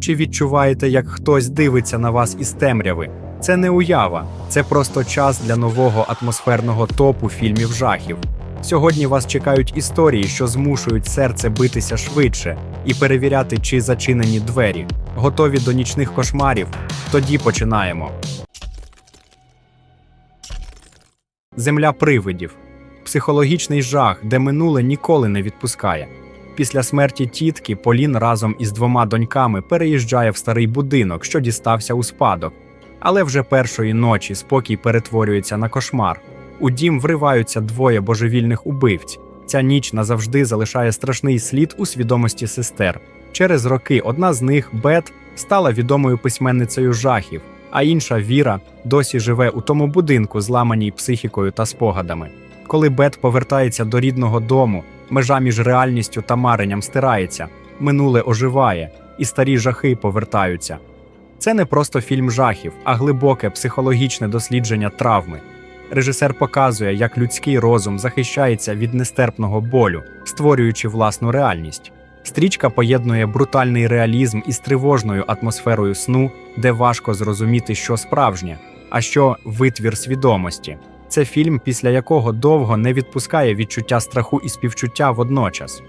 Чи відчуваєте, як хтось дивиться на вас із темряви? Це не уява, це просто час для нового атмосферного топу фільмів жахів. Сьогодні вас чекають історії, що змушують серце битися швидше і перевіряти, чи зачинені двері. Готові до нічних кошмарів? Тоді починаємо. Земля привидів психологічний жах, де минуле ніколи не відпускає. Після смерті тітки Полін разом із двома доньками переїжджає в старий будинок, що дістався у спадок. Але вже першої ночі спокій перетворюється на кошмар. У дім вриваються двоє божевільних убивць. Ця ніч назавжди залишає страшний слід у свідомості сестер. Через роки одна з них, Бет, стала відомою письменницею жахів, а інша Віра досі живе у тому будинку, зламаній психікою та спогадами. Коли Бет повертається до рідного дому, межа між реальністю та маренням стирається, минуле оживає, і старі жахи повертаються. Це не просто фільм жахів, а глибоке психологічне дослідження травми. Режисер показує, як людський розум захищається від нестерпного болю, створюючи власну реальність. Стрічка поєднує брутальний реалізм із тривожною атмосферою сну, де важко зрозуміти, що справжнє, а що витвір свідомості. Це фільм, після якого довго не відпускає відчуття страху і співчуття водночас.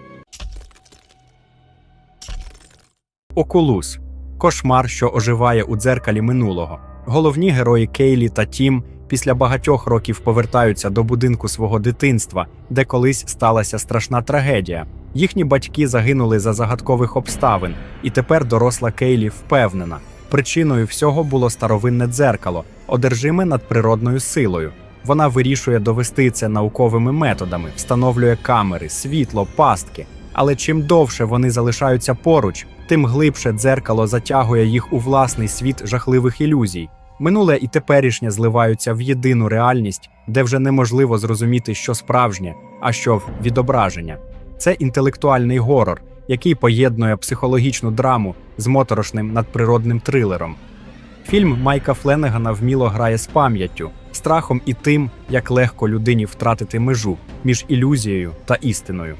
Окулус кошмар, що оживає у дзеркалі минулого. Головні герої Кейлі та Тім після багатьох років повертаються до будинку свого дитинства, де колись сталася страшна трагедія. Їхні батьки загинули за загадкових обставин, і тепер доросла Кейлі впевнена. Причиною всього було старовинне дзеркало, одержиме надприродною силою. Вона вирішує довести це науковими методами, встановлює камери, світло, пастки. Але чим довше вони залишаються поруч, тим глибше дзеркало затягує їх у власний світ жахливих ілюзій. Минуле і теперішнє зливаються в єдину реальність, де вже неможливо зрозуміти, що справжнє, а що відображення. Це інтелектуальний горор, який поєднує психологічну драму з моторошним надприродним трилером. Фільм Майка Фленегана вміло грає з пам'яттю, страхом і тим, як легко людині втратити межу між ілюзією та істиною.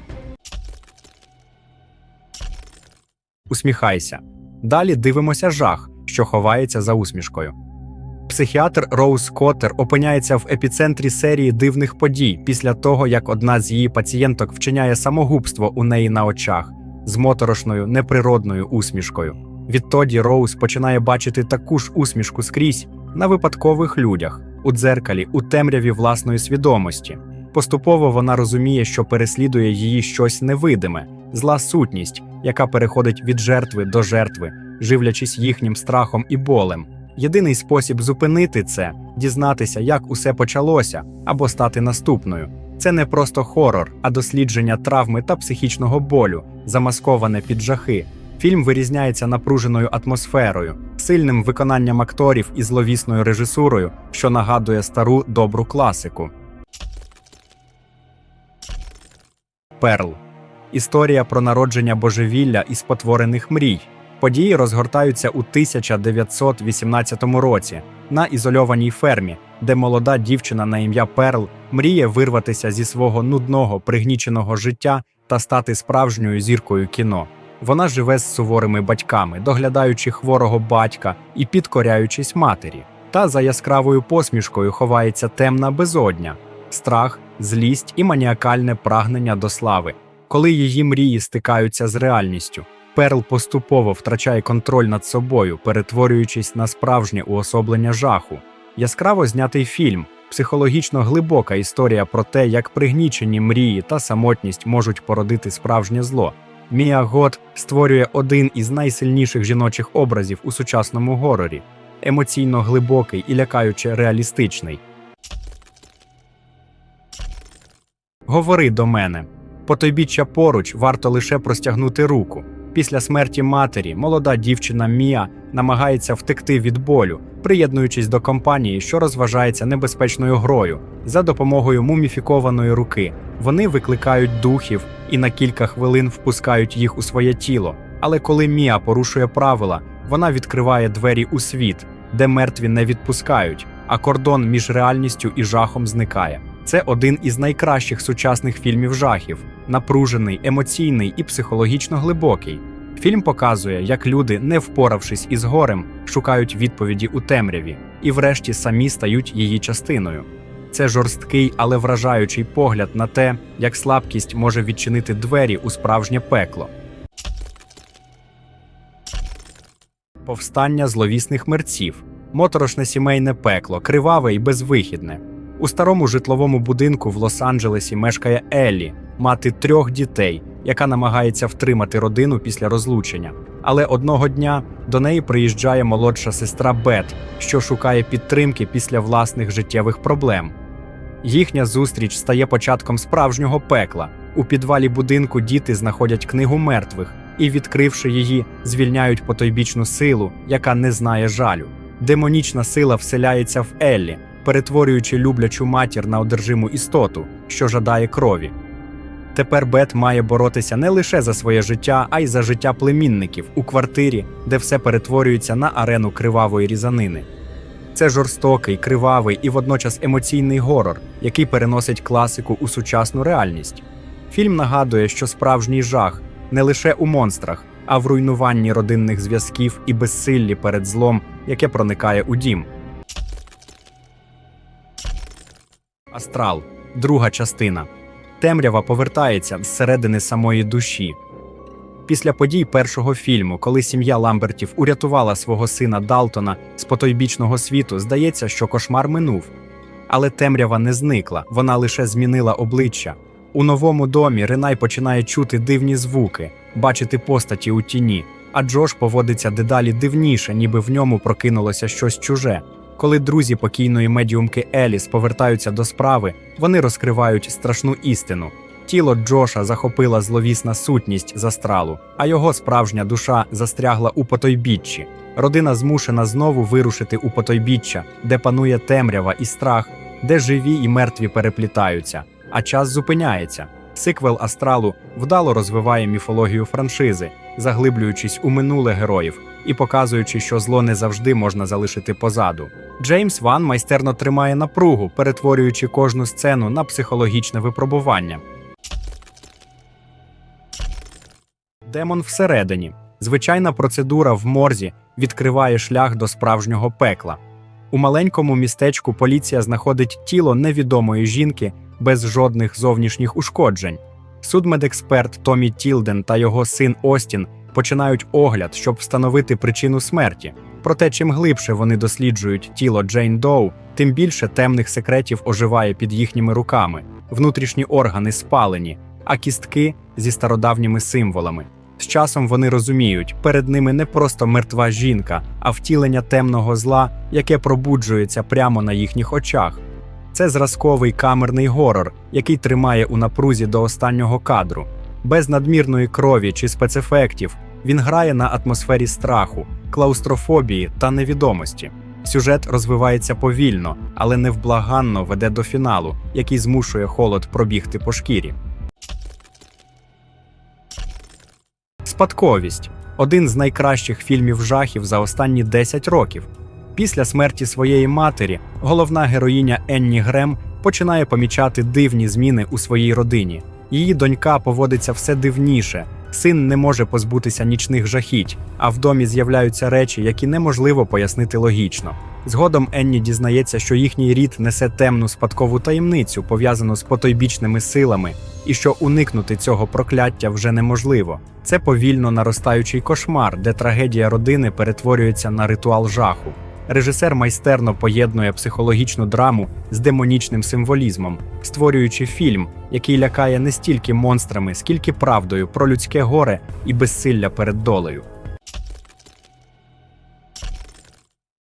Усміхайся. Далі дивимося жах, що ховається за усмішкою. Психіатр Роуз Коттер опиняється в епіцентрі серії дивних подій після того, як одна з її пацієнток вчиняє самогубство у неї на очах з моторошною неприродною усмішкою. Відтоді Роуз починає бачити таку ж усмішку скрізь на випадкових людях, у дзеркалі, у темряві власної свідомості. Поступово вона розуміє, що переслідує її щось невидиме, зла сутність, яка переходить від жертви до жертви, живлячись їхнім страхом і болем. Єдиний спосіб зупинити це дізнатися, як усе почалося, або стати наступною. Це не просто хорор, а дослідження травми та психічного болю, замасковане під жахи. Фільм вирізняється напруженою атмосферою, сильним виконанням акторів і зловісною режисурою, що нагадує стару добру класику. Перл історія про народження божевілля і спотворених мрій. Події розгортаються у 1918 році на ізольованій фермі, де молода дівчина на ім'я Перл мріє вирватися зі свого нудного пригніченого життя та стати справжньою зіркою кіно. Вона живе з суворими батьками, доглядаючи хворого батька і підкоряючись матері. Та за яскравою посмішкою ховається темна безодня, страх, злість і маніакальне прагнення до слави. Коли її мрії стикаються з реальністю, Перл поступово втрачає контроль над собою, перетворюючись на справжнє уособлення жаху. Яскраво знятий фільм, психологічно глибока історія про те, як пригнічені мрії та самотність можуть породити справжнє зло. Мія Гот створює один із найсильніших жіночих образів у сучасному горорі, емоційно глибокий і лякаюче реалістичний. Говори до мене. Потойбіччя поруч варто лише простягнути руку. Після смерті матері молода дівчина Мія намагається втекти від болю, приєднуючись до компанії, що розважається небезпечною грою. За допомогою муміфікованої руки вони викликають духів і на кілька хвилин впускають їх у своє тіло. Але коли Мія порушує правила, вона відкриває двері у світ, де мертві не відпускають, а кордон між реальністю і жахом зникає. Це один із найкращих сучасних фільмів жахів, напружений, емоційний і психологічно глибокий. Фільм показує, як люди, не впоравшись із горем, шукають відповіді у темряві і, врешті, самі стають її частиною. Це жорсткий, але вражаючий погляд на те, як слабкість може відчинити двері у справжнє пекло. Повстання зловісних мерців, моторошне сімейне пекло, криваве і безвихідне. У старому житловому будинку в Лос-Анджелесі мешкає Еллі, мати трьох дітей, яка намагається втримати родину після розлучення. Але одного дня до неї приїжджає молодша сестра Бет, що шукає підтримки після власних життєвих проблем. Їхня зустріч стає початком справжнього пекла. У підвалі будинку діти знаходять книгу мертвих і, відкривши її, звільняють потойбічну силу, яка не знає жалю. Демонічна сила вселяється в Еллі, перетворюючи люблячу матір на одержиму істоту, що жадає крові. Тепер Бет має боротися не лише за своє життя, а й за життя племінників у квартирі, де все перетворюється на арену кривавої різанини. Це жорстокий, кривавий і водночас емоційний горор, який переносить класику у сучасну реальність. Фільм нагадує, що справжній жах не лише у монстрах, а в руйнуванні родинних зв'язків і безсиллі перед злом, яке проникає у дім. Астрал друга частина. Темрява повертається зсередини самої душі. Після подій першого фільму, коли сім'я Ламбертів урятувала свого сина Далтона з потойбічного світу, здається, що кошмар минув. Але темрява не зникла, вона лише змінила обличчя. У новому домі Ренай починає чути дивні звуки, бачити постаті у тіні, а Джош поводиться дедалі дивніше, ніби в ньому прокинулося щось чуже. Коли друзі покійної медіумки Еліс повертаються до справи, вони розкривають страшну істину. Тіло Джоша захопила зловісна сутність з астралу, а його справжня душа застрягла у потойбіччі. Родина змушена знову вирушити у потойбіччя, де панує темрява і страх, де живі і мертві переплітаються, а час зупиняється. Сиквел астралу вдало розвиває міфологію франшизи, заглиблюючись у минуле героїв і показуючи, що зло не завжди можна залишити позаду. Джеймс Ван майстерно тримає напругу, перетворюючи кожну сцену на психологічне випробування. Демон всередині. Звичайна процедура в морзі відкриває шлях до справжнього пекла. У маленькому містечку поліція знаходить тіло невідомої жінки без жодних зовнішніх ушкоджень. Судмедексперт Томі Тілден та його син Остін починають огляд, щоб встановити причину смерті. Проте, чим глибше вони досліджують тіло Джейн Доу, тим більше темних секретів оживає під їхніми руками. Внутрішні органи спалені, а кістки зі стародавніми символами. З часом вони розуміють, перед ними не просто мертва жінка, а втілення темного зла, яке пробуджується прямо на їхніх очах. Це зразковий камерний горор, який тримає у напрузі до останнього кадру. Без надмірної крові чи спецефектів він грає на атмосфері страху, клаустрофобії та невідомості. Сюжет розвивається повільно, але невблаганно веде до фіналу, який змушує холод пробігти по шкірі. Спадковість один з найкращих фільмів жахів за останні 10 років. Після смерті своєї матері головна героїня Енні Грем починає помічати дивні зміни у своїй родині. Її донька поводиться все дивніше. Син не може позбутися нічних жахіть, а в домі з'являються речі, які неможливо пояснити логічно. Згодом Енні дізнається, що їхній рід несе темну спадкову таємницю, пов'язану з потойбічними силами, і що уникнути цього прокляття вже неможливо. Це повільно наростаючий кошмар, де трагедія родини перетворюється на ритуал жаху. Режисер майстерно поєднує психологічну драму з демонічним символізмом, створюючи фільм, який лякає не стільки монстрами, скільки правдою про людське горе і безсилля перед долею.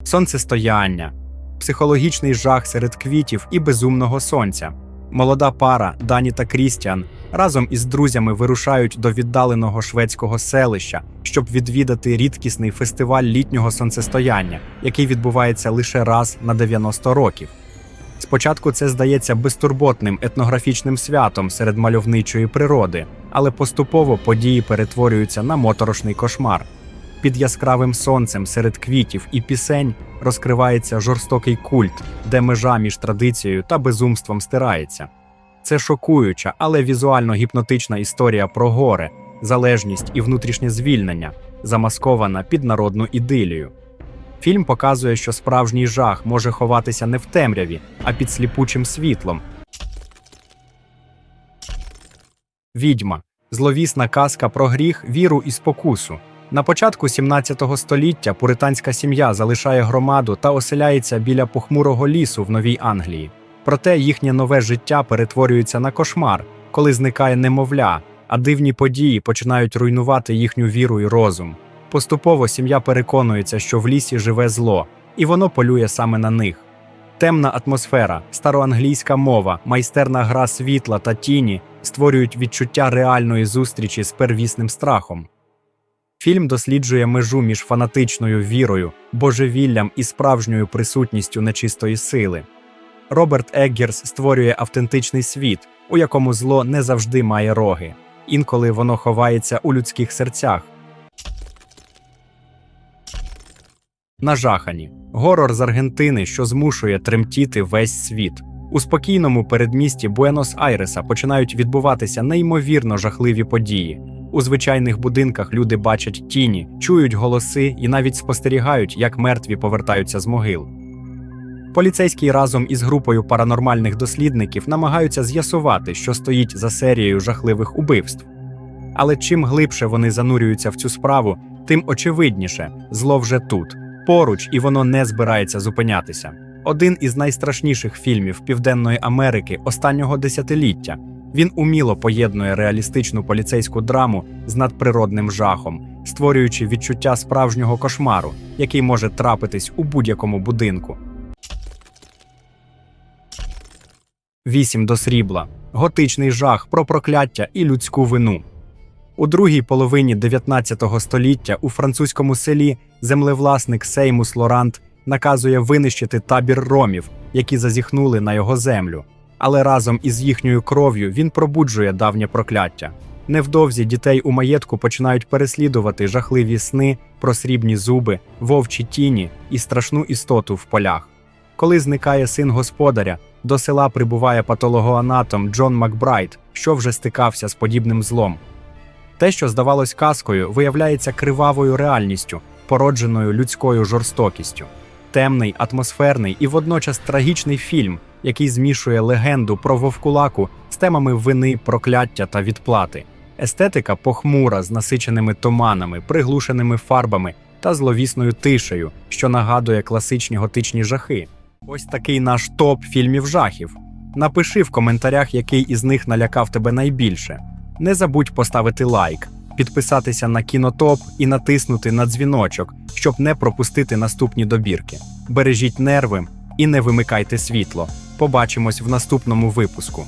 Сонцестояння, психологічний жах серед квітів і безумного сонця. Молода пара Дані та Крістіан разом із друзями вирушають до віддаленого шведського селища, щоб відвідати рідкісний фестиваль літнього сонцестояння, який відбувається лише раз на 90 років. Спочатку це здається безтурботним етнографічним святом серед мальовничої природи, але поступово події перетворюються на моторошний кошмар. Під яскравим сонцем серед квітів і пісень розкривається жорстокий культ, де межа між традицією та безумством стирається. Це шокуюча, але візуально гіпнотична історія про горе, залежність і внутрішнє звільнення, замаскована під народну ідилію. Фільм показує, що справжній жах може ховатися не в темряві, а під сліпучим світлом. Відьма зловісна казка про гріх, віру і спокусу. На початку 17 століття пуританська сім'я залишає громаду та оселяється біля похмурого лісу в Новій Англії. Проте їхнє нове життя перетворюється на кошмар, коли зникає немовля, а дивні події починають руйнувати їхню віру і розум. Поступово сім'я переконується, що в лісі живе зло, і воно полює саме на них. Темна атмосфера, староанглійська мова, майстерна гра світла та тіні створюють відчуття реальної зустрічі з первісним страхом. Фільм досліджує межу між фанатичною вірою, божевіллям і справжньою присутністю нечистої сили. Роберт Еггерс створює автентичний світ, у якому зло не завжди має роги, інколи воно ховається у людських серцях. Нажахані горор з Аргентини, що змушує тремтіти весь світ. У спокійному передмісті Буенос-Айреса починають відбуватися неймовірно жахливі події. У звичайних будинках люди бачать тіні, чують голоси і навіть спостерігають, як мертві повертаються з могил. Поліцейські разом із групою паранормальних дослідників намагаються з'ясувати, що стоїть за серією жахливих убивств. Але чим глибше вони занурюються в цю справу, тим очевидніше зло вже тут, поруч, і воно не збирається зупинятися. Один із найстрашніших фільмів Південної Америки останнього десятиліття. Він уміло поєднує реалістичну поліцейську драму з надприродним жахом, створюючи відчуття справжнього кошмару, який може трапитись у будь-якому будинку. Вісім до срібла. Готичний жах про прокляття і людську вину. У другій половині 19 століття у французькому селі землевласник Сеймус Лорант наказує винищити табір ромів, які зазіхнули на його землю. Але разом із їхньою кров'ю він пробуджує давнє прокляття. Невдовзі дітей у маєтку починають переслідувати жахливі сни про срібні зуби, вовчі тіні і страшну істоту в полях. Коли зникає син господаря, до села прибуває патологоанатом Джон Макбрайт, що вже стикався з подібним злом. Те, що здавалось казкою, виявляється кривавою реальністю, породженою людською жорстокістю. Темний, атмосферний і водночас трагічний фільм, який змішує легенду про вовкулаку з темами вини, прокляття та відплати. Естетика похмура з насиченими туманами, приглушеними фарбами та зловісною тишею, що нагадує класичні готичні жахи. Ось такий наш топ фільмів жахів. Напиши в коментарях, який із них налякав тебе найбільше. Не забудь поставити лайк, підписатися на кінотоп і натиснути на дзвіночок, щоб не пропустити наступні добірки. Бережіть нерви і не вимикайте світло. Побачимось в наступному випуску.